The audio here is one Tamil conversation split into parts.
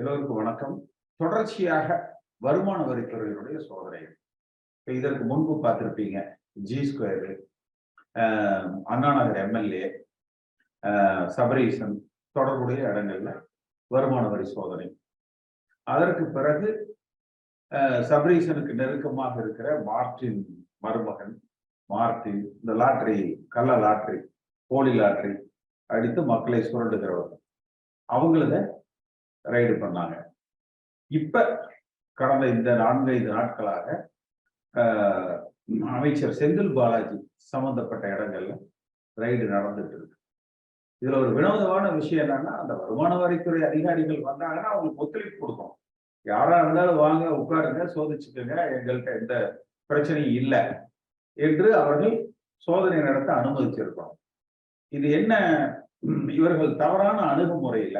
எல்லோருக்கும் வணக்கம். தொடர்ச்சியாக வருமான வரித்துறையினுடைய சோதனைகள். இப்போ இதற்கு முன்பு பார்த்துருப்பீங்க G square Annanagar MLA Sabareesan தொடர்புடைய இடங்கள்ல வருமான வரி சோதனை. அதற்கு பிறகு சபரீசனுக்கு நெருக்கமாக இருக்கிற மார்டின் மருமகன் மார்டின் இந்த லாட்ரி கள்ள லாட்ரி போலி லாட்ரி அடித்து மக்களை சுரண்டுகிறவர்கள் அவங்களத ரைடு பண்ணாங்க. இப்ப கடந்த இந்த நான்கைந்து நாட்களாக அமைச்சர் செந்தில் பாலாஜி சம்பந்தப்பட்ட இடங்கள்ல ரைடு நடந்துட்டு இருக்கு. இதுல ஒரு வினோதமான விஷயம் என்னன்னா அந்த வருமான வரித்துறை அதிகாரிகள் வந்தாங்கன்னா அவங்களுக்கு ஒத்துழைப்பு கொடுக்கணும். யாரா இருந்தாலும் வாங்க உட்காருங்க சோதிச்சுக்கோங்க எங்கள்கிட்ட எந்த பிரச்சனையும் இல்லை என்று அவர்கள் சோதனை நடத்த அனுமதிச்சிருக்கணும். இது என்ன இவர்கள் தவறான அணுகுமுறையில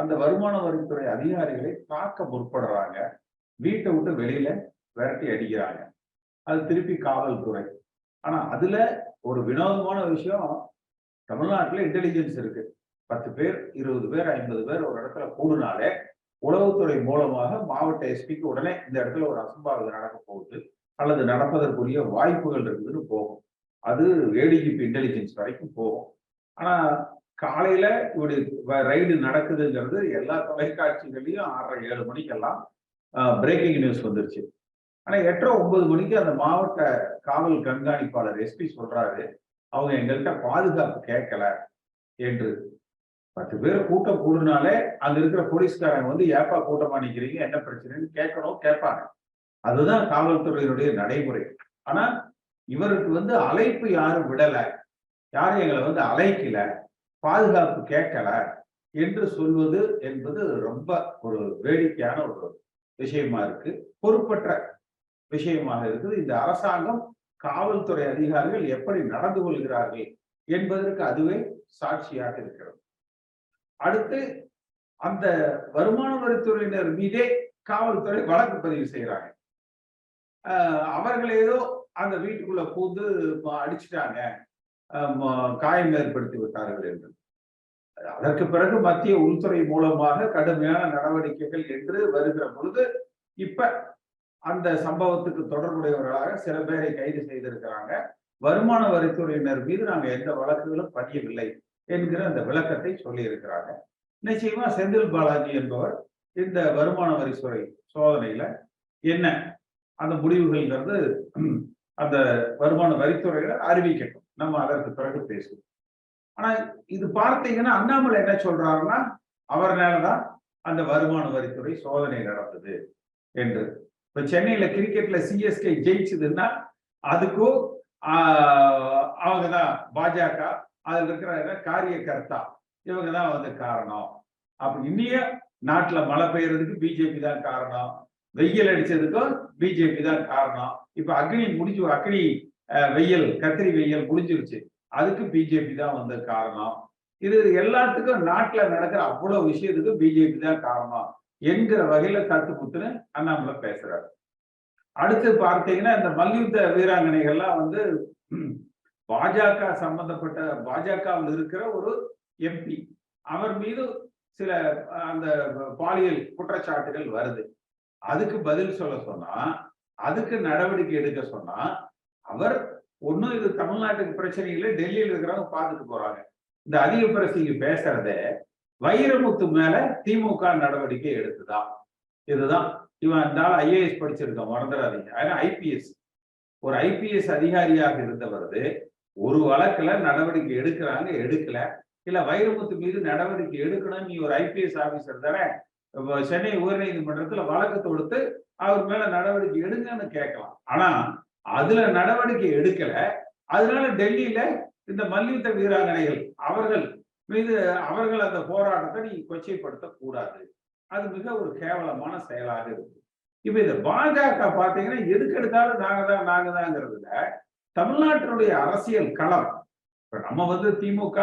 அந்த வருமான வரித்துறை அதிகாரிகளை தாக்க முற்படுறாங்க. வீட்டை விட்டு வெளியில விரட்டி அடிக்கிறாங்க. அது திருப்பி காவல்துறை. ஆனா அதுல ஒரு வினோதமான விஷயம் தமிழ்நாட்டுல இன்டெலிஜென்ஸ் இருக்கு. பத்து பேர் இருபது பேர் ஐம்பது பேர் ஒரு இடத்துல கூடுனாலே உளவுத்துறை மூலமாக மாவட்ட எஸ்பிக்கு உடனே இந்த இடத்துல ஒரு அசம்பாவிதம் நடக்க போகுது. அல்லது நடப்பதற்குரிய வாய்ப்புகள் இருக்குதுன்னு போகும். அது ஏடிஜிபி இன்டெலிஜென்ஸ் வரைக்கும் போகும். ஆனா காலையில ஒரு ரைடு நடக்குதுங்கிறது எல்லா தொலைக்காட்சிகளையும் ஆறரை ஏழு மணிக்கெல்லாம் பிரேக்கிங் நியூஸ் வந்துருச்சு. ஆனா எட்டரை ஒன்பது மணிக்கு அந்த மாவட்ட காவல் கண்காணிப்பாளர் எஸ்பி சொல்றாரு அவங்க எங்கள்கிட்ட பாதுகாப்பு கேட்கல என்று. பத்து பேர் கூட்டம் கூடுனாலே அங்க இருக்கிற போலீஸ்காரங்க வந்து ஏப்பா கூட்டமா நிக்கிறீங்க? என்ன பிரச்சனைன்னு கேட்கணும் கேட்பாங்க. அதுதான் காவல்துறையினுடைய நடைமுறை. ஆனா இவருக்கு வந்து அழைப்பு யாரும் விடல. யாரும் எங்களை வந்து அழைக்கல. பாதுகாப்பு கேட்கல என்று சொல்வது என்பது ரொம்ப ஒரு வேடிக்கையான ஒரு விஷயமா இருக்கு. பொறுப்பற்ற விஷயமாக இருக்குது. இந்த அரசாங்கம் காவல்துறை அதிகாரிகள் எப்படி நடந்து கொள்கிறார்கள் என்பதற்கு அதுவே சாட்சியாக இருக்கிறது. அடுத்து அந்த வருமான வரித்துறையினர் மீதே காவல்துறை வழக்கு பதிவு செய்யறாங்க அவர்கள் ஏதோ அந்த வீட்டுக்குள்ள பூந்து அடிச்சிட்டாங்க. காயம் ஏற்படுத்தி விட்டார்கள் என்று. அதற்கு பிறகு மத்திய உள்துறை மூலமாக கடுமையான நடவடிக்கைகள் என்று வருகிற பொழுது இப்ப அந்த சம்பவத்துக்கு தொடர்புடையவர்களாக சில பேரை கைது செய்திருக்கிறாங்க. வருமான வரித்துறையினர் மீது நாங்க எந்த வழக்குகளும் பதியவில்லை என்கிற அந்த விளக்கத்தை சொல்லி இருக்கிறாங்க நிச்சயமா செந்தில் பாலாஜி என்பவர் இந்த வருமான வரித்துறை சோதனையில என்ன? அந்த முடிவுகள்ங்கிறது அந்த வருமான வரித்துறையினர் அறிவிக்கட்டும். நம்ம அதற்கு பிறகு பேசுவோம். ஆனா இது பார்த்தீங்கன்னா அண்ணாமலை என்ன சொல்றாருன்னா அவர்னாலதான் அந்த வருமான வரித்துறை சோதனை நடந்தது என்று. இப்ப சென்னையில கிரிக்கெட்ல சிஎஸ்கே ஜெயிச்சதுன்னா அதுக்கும் அவங்க அவங்கதான் பாஜக அதுல இருக்கிற காரியகர்த்தா இவங்க தான் வந்து காரணம். அப்ப இன்னிய நாட்டுல மழை பெய்யறதுக்கு பிஜேபி தான் காரணம். வெயில் அடிச்சதுக்கும் பிஜேபி தான் காரணம். இப்ப அக்னி முடிஞ்சு அக்னி வெயில் கத்திரி வெயில் முடிஞ்சிருச்சு. அதுக்கு பிஜேபி தான் வந்து காரணம். இது எல்லாத்துக்கும் நாட்டுல நடக்கிற அவ்வளவு விஷயத்துக்கு பிஜேபி தான் காரணம். என்கிற வகையில தட்டு புத்துன்னு அண்ணாமலை பேசுறாரு. அடுத்து பார்த்தீங்கன்னா இந்த மல்யுத்த வீராங்கனைகள்லாம் வந்து பாஜக சம்பந்தப்பட்ட பாஜகவில் இருக்கிற ஒரு எம்பி அவர் மீது சில அந்த பாலியல் குற்றச்சாட்டுகள் வருது. அதுக்கு பதில் சொல்ல சொன்னா அதுக்கு நடவடிக்கை எடுக்க சொன்னா அவர் ஒண்ணும் இது தமிழ்நாட்டுக்கு பிரச்சனை இல்லை டெல்லியில் இருக்கிறவங்க பார்த்துட்டு போறாங்க. இந்த அதிக பிரச்சனைக்கு பேசுறத வைரமுத்து மேல திமுக நடவடிக்கை எடுத்துதான் இதுதான். இவன் இருந்தாலும் ஐஏஎஸ் படிச்சிருக்கான் மறந்துடாதீங்க. ஆனா ஐபிஎஸ். ஒரு ஐபிஎஸ் அதிகாரியாக இருந்தவரது ஒரு வழக்குல நடவடிக்கை எடுக்கிறாங்க எடுக்கல. இல்ல வைரமுத்து மீது நடவடிக்கை எடுக்கணும் நீ ஒரு ஐபிஎஸ் ஆபீசர் தானே? சென்னை உயர்நீதிமன்றத்துல வழக்கு தொடுத்து அவர் மேல நடவடிக்கை எடுங்கன்னு கேட்கலாம். ஆனா அதுல நடவடிக்கை எடுக்கல. அதனால டெல்லியில இந்த மல்யுத்த வீராங்கனைகள் அவர்கள் மீது அவர்கள் அந்த போராட்டத்தை நீங்க கொச்சைப்படுத்த கூடாது. அது மிக ஒரு கேவலமான செயலாக இருக்கு. இப்ப இந்த பாஜக பாத்தீங்கன்னா எதுக்கு எடுத்தாலும் நாங்க தான் நாங்க தாங்கிறதுல தமிழ்நாட்டினுடைய அரசியல் களம். இப்ப நம்ம வந்து திமுக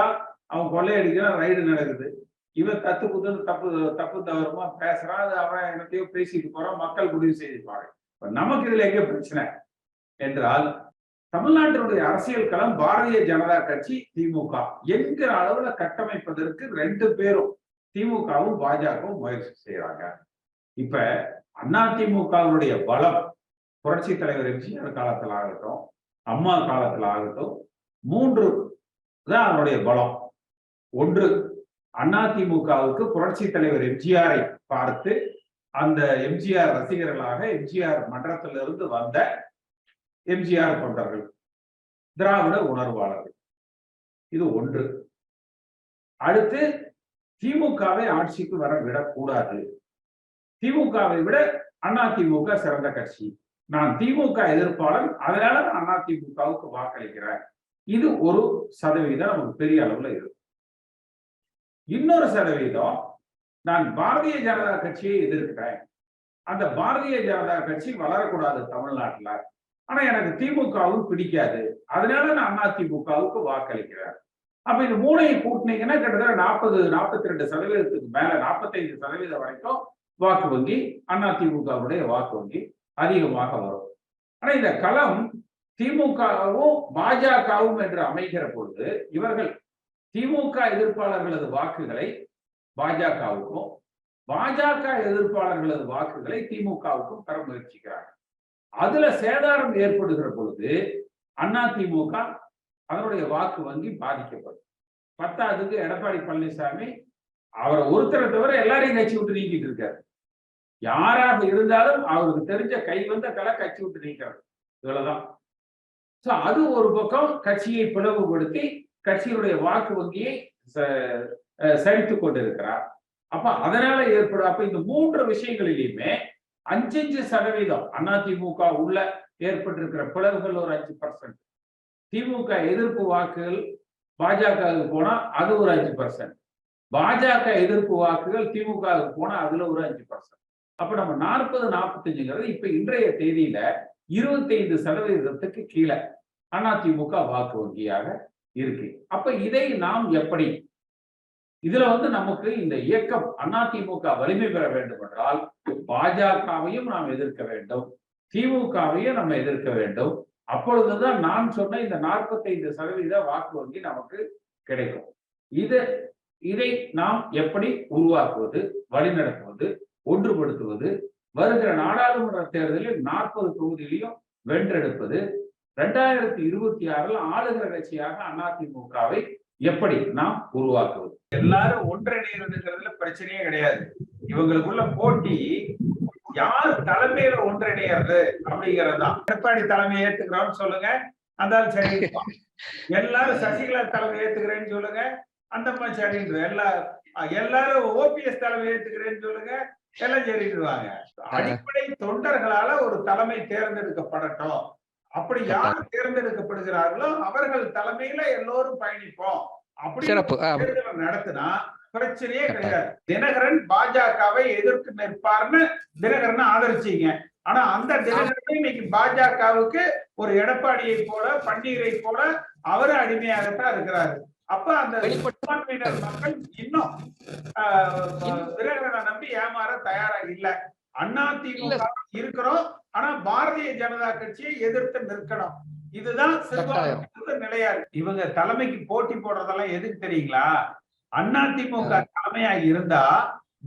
அவன் கொள்ளையடிக்கிறான் ரைடு நடக்குது. இவன் தத்து புத்துன்னு தப்பு தப்பு தவறுமா பேசுறான் அது அவன் என்னத்தையோ பேசிட்டு போறான் மக்கள் முடிவு செய்திருப்பாங்க இப்ப நமக்கு இதுல எங்க பிரச்சனை. என்றால் தமிழ்நாட்டினுடைய அரசியல் களம் பாரதிய ஜனதா கட்சி திமுக என்கிற அளவுல கட்டமைப்பதற்கு ரெண்டு பேரும் திமுகவும் பாஜகவும் முயற்சி செய்யறாங்க இப்ப அதிமுகவினுடைய பலம் புரட்சி தலைவர் எம்ஜிஆர் காலத்தில் ஆகட்டும் அம்மா காலத்தில் ஆகட்டும் மூன்று தான் அதனுடைய பலம் ஒன்று அதிமுகவுக்கு புரட்சி தலைவர் எம்ஜிஆரை பார்த்து அந்த எம்ஜிஆர் ரசிகர்களாக எம்ஜிஆர் மன்றத்திலிருந்து வந்த எம்ஜிஆர் தொண்டர்கள் திராவிட உணர்வாளர்கள். இது ஒன்று. அடுத்து திமுகவை ஆட்சிக்கு வர விடக்கூடாது. திமுகவை விட அதிமுக சிறந்த கட்சி. நான் திமுக எதிர்ப்பாளன் அதனால நான் அதிமுகவுக்கு வாக்களிக்கிறேன். இது ஒரு சதவீதம் நமக்கு பெரிய அளவுல இருக்கு. இன்னொரு சதவீதம் நான் பாரதிய ஜனதா கட்சியை எதிர்க்கிறேன். அந்த பாரதிய ஜனதா கட்சி வளரக்கூடாது தமிழ்நாட்டுல. ஆனா எனக்கு திமுகவும் பிடிக்காது. அதனால நான் அதிமுகவுக்கு வாக்களிக்கிறேன். அப்ப இந்த மூணையும் கூட்டினீங்கன்னா கிட்டத்தட்ட நாற்பது நாற்பத்தி ரெண்டு சதவீதத்துக்கு மேல நாற்பத்தைந்து சதவீதம் வரைக்கும் வாக்கு வங்கி அதிமுகவுடைய வாக்கு வங்கி அதிகமாக வரும். ஆனா இந்த களம் திமுகவும் பாஜகவும் என்று அமைகிற பொழுது இவர்கள் திமுக எதிர்ப்பாளர்களது வாக்குகளை பாஜகவுக்கும் பாஜக எதிர்ப்பாளர்களது வாக்குகளை திமுகவுக்கும் பெற முயற்சிக்கிறாங்க அதுல சேதாரம் ஏற்படுகிற பொழுது அதிமுக அதனுடைய வாக்கு வங்கி பாதிக்கப்படும். பத்தாவதுக்கு எடப்பாடி பழனிசாமி அவரை ஒருத்தரை தவிர எல்லாரையும் கட்சி விட்டு நீக்கிட்டு இருக்காரு. யாராக இருந்தாலும் அவருக்கு தெரிஞ்ச கை வந்த கலை கட்சி விட்டு நீக்கிறார் இவ்வளவுதான். சோ அது ஒரு பக்கம் கட்சியை பிளவுபடுத்தி கட்சியினுடைய வாக்கு வங்கியை சரித்து கொண்டிருக்கிறார். அப்ப அதனால ஏற்படும் அப்ப இந்த மூன்று விஷயங்களிலுமே அஞ்சஞ்சு சதவீதம் அதிமுக உள்ள ஏற்பட்டிருக்கிற பிளவுகள் ஒரு அஞ்சு பர்சன்ட் திமுக எதிர்ப்பு வாக்குகள் பாஜகவுக்கு போனா அது ஒரு அஞ்சு பர்சன்ட் பாஜக எதிர்ப்பு வாக்குகள் திமுகவுக்கு போனா அதுல ஒரு அஞ்சு பர்சன்ட் அப்ப நம்ம நாற்பது நாற்பத்தஞ்சுங்கிறது இப்ப இன்றைய தேதியில இருபத்தைந்து சதவீதத்துக்கு கீழே அதிமுக வாக்கு வங்கியாக இருக்கு. அப்ப இதை நாம் எப்படி இதுல வந்து நமக்கு இந்த இயக்கம் அதிமுக வலிமை பெற வேண்டும் என்றால் பாஜகவையும் நாம் எதிர்க்க வேண்டும். திமுகவையும் நம்ம எதிர்க்க வேண்டும். அப்பொழுதுதான் நான் சொன்ன இந்த நாற்பத்தைந்து சதவீத வாக்கு வங்கி நமக்கு கிடைக்கும். இது இதை நாம் எப்படி உருவாக்குவது வழிநடத்துவது ஒன்றுபடுத்துவது வருகிற நாடாளுமன்ற தேர்தலில் நாற்பது தொகுதியிலையும் வென்றெடுப்பது ரெண்டாயிரத்தி இருபத்தி ஆறுல ஆளுகிற கட்சியாக அதிமுகவை எப்படி நாம் உருவாக்குவது? எல்லாரும் ஒன்றிணைகிறதுங்கிறதுல பிரச்சனையே கிடையாது. இவங்களுக்குள்ள போட்டி யார் தலைமையில ஒன்றிணைகிறது அப்படிங்கிறது தான் எடப்பாடி தலைமை ஏத்துக்கிறோம்னு சொல்லுங்க அந்த சரி. எல்லாரும் சசிகலா தலைமை ஏத்துக்கிறேன்னு சொல்லுங்க அந்த மாதிரி சரின்ற எல்லா எல்லாரும் ஓபிஎஸ் தலைமை ஏத்துக்கிறேன்னு சொல்லுங்க எல்லாம் சரிடுவாங்க அடிப்படை தொண்டர்களால ஒரு தலைமை தேர்ந்தெடுக்கப்படட்டும். அப்படி யார் தேர்ந்தெடுக்கப்படுகிறார்களோ அவர்கள் தலைமையில எல்லோரும் பயணிப்போம். அப்படி நடத்தினா பிரச்சனையே கிடையாது. தினகரன் பாஜகவை எதிர்த்து நிற்பார்னு தினகரன் ஆதரிச்சீங்க. ஆனா அந்த தினகரன் இன்னைக்கு பாஜகவுக்கு ஒரு எடப்பாடியை போல பன்னீரை போல அவரு அடிமையாகத்தான் இருக்கிறாரு. அப்ப அந்த சிறுபான்மையினர் மக்கள் இன்னும் தினகரனை நம்பி ஏமாற தயாரா இல்ல. அண்ணா திமுக இருக்கிறோம். ஆனா பாரதிய ஜனதா கட்சியை எதிர்த்து நிற்கணும். இதுதான் சிறுபான்மை நிலையா இருக்கு. இவங்க தலைமைக்கு போட்டி போடுறதெல்லாம் எதுக்கு தெரியுங்களா? அண்ணா திமுக தலைமையா இருந்தா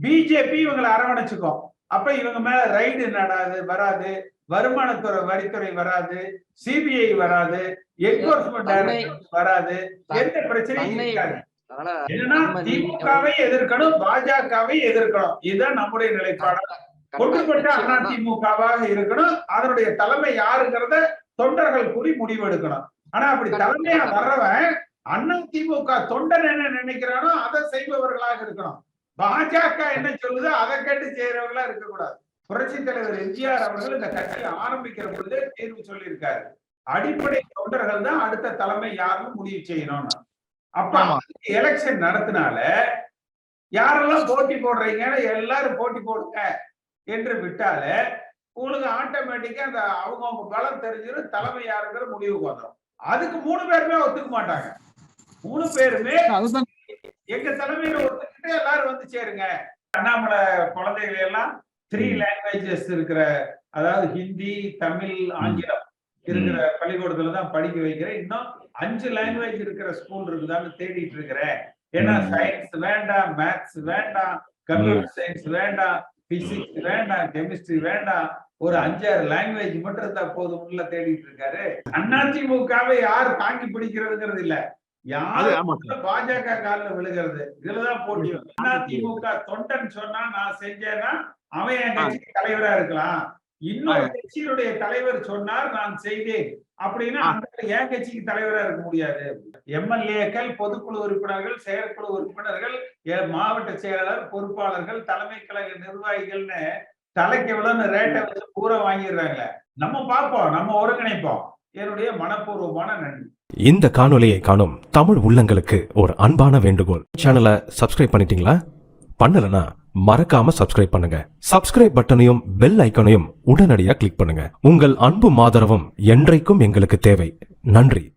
பிஜேபி இவங்களை அரவணைச்சுக்கும். அப்ப இவங்க மேல ரைடு நடாது வராது. வருமானத்துறை வரித்துறை வராது. சிபிஐ வராது. என்போர்ஸ்மெண்ட் டைரக்டர் வராது. எந்த பிரச்சனையும் இருக்காது. என்னன்னா திமுகவை எதிர்க்கணும் பாஜகவை எதிர்க்கணும். இதுதான் நம்முடைய நிலைப்பாடு. ஒன்றுபட்ட அண்ணா திமுகவாக இருக்கணும். அதனுடைய தலைமை யாருங்கிறத தொண்டர்கள் கூடி முடிவெடுக்கணும். ஆனா அப்படி தலைமையா வர்றவன் அண்ணா திமுக தொண்டன் என்ன நினைக்கிறானோ அதை செய்பவர்களாக இருக்கணும். பாஜக என்ன சொல்லுதோ? அதை கேட்டு செய்யறவர்களா இருக்கக்கூடாது. புரட்சி தலைவர் எம்ஜிஆர் அவர்கள் இந்த கட்சியை ஆரம்பிக்கிற பொழுதே தேர்வு சொல்லியிருக்காரு. அடிப்படை தொண்டர்கள் தான் அடுத்த தலைமை யாருன்னு முடிவு செய்யணும்னு. அப்ப எலெக்ஷன் நடத்தினால யாரெல்லாம் போட்டி போடுறீங்கன்னு எல்லாரும் போட்டி போடுங்க என்று விட்டால உங்களுக்கு ஆட்டோமேட்டிக்கா அந்த அவங்க அவங்க பலம் தெரிஞ்சிடும் தலைமை யாருங்கிற முடிவுக்கு வந்துடும் அதுக்கு மூணு பேருமே ஒத்துக்க மாட்டாங்க. மூணு பேருமே எங்க தலைமையில ஒத்துக்கிட்டு எல்லாரும் வந்து சேருங்க. அண்ணாமலை குழந்தைகள் எல்லாம் த்ரீ லாங்குவேஜஸ் இருக்கிற அதாவது ஹிந்தி தமிழ் ஆங்கிலம் இருக்கிற பள்ளிக்கூடத்துல தான் படிக்க வைக்கிறேன். இன்னும் அஞ்சு லாங்குவேஜ் இருக்கிற ஸ்கூல் இருக்குதான்னு தேடிட்டு இருக்கிறேன். ஏன்னா. சயின்ஸ் வேண்டாம் மேத்ஸ் வேண்டாம் கம்ப்யூட்டர் சயின்ஸ் வேண்டாம் பிசிக்ஸ் வேண்டாம் கெமிஸ்ட்ரி வேண்டாம். ஒரு அஞ்சாறு லாங்குவேஜ் மட்டும் இருந்தா போதும் உள்ள தேடிட்டு இருக்காரு. அதிமுகவை யார் தாங்கி பிடிக்கிறதுங்கிறது இல்ல. யாரு பாஜக கால்ல விழுகிறது? இதுலதான் போட்டி அதிமுக தொண்டன் சொன்னா நான் செஞ்சேன்னா அவன் என் கட்சிக்கு தலைவரா இருக்கலாம். இன்னொரு கட்சியினுடைய தலைவர் சொன்னார் நான் செய்தேன். அப்படின்னா அந்த என் கட்சிக்கு தலைவரா இருக்க முடியாது. எம்எல்ஏக்கள் பொதுக்குழு உறுப்பினர்கள் செயற்குழு உறுப்பினர்கள் மாவட்ட செயலாளர் பொறுப்பாளர்கள் தலைமை கழக நிர்வாகிகள்னு தலைக்கு எவ்வளவுன்னு ரேட்டை வச்சு பூரா வாங்கிடுறாங்களே. நம்ம பார்ப்போம் நம்ம ஒருங்கிணைப்போம். என்னுடைய மனப்பூர்வமான நன்றி. இந்த காணொலியை காணும் தமிழ் உள்ளங்களுக்கு ஒரு அன்பான வேண்டுகோள். சேனலை சப்ஸ்கிரைப் பண்ணிட்டீங்களா? பண்ணலனா மறக்காம சப்ஸ்கிரைப் பண்ணுங்க. சப்ஸ்கிரைப் பட்டனையும் பெல் ஐக்கனையும் உடனடியாக கிளிக் பண்ணுங்க. உங்கள் அன்பும் ஆதரவும் என்றைக்கும் எங்களுக்கு தேவை. நன்றி.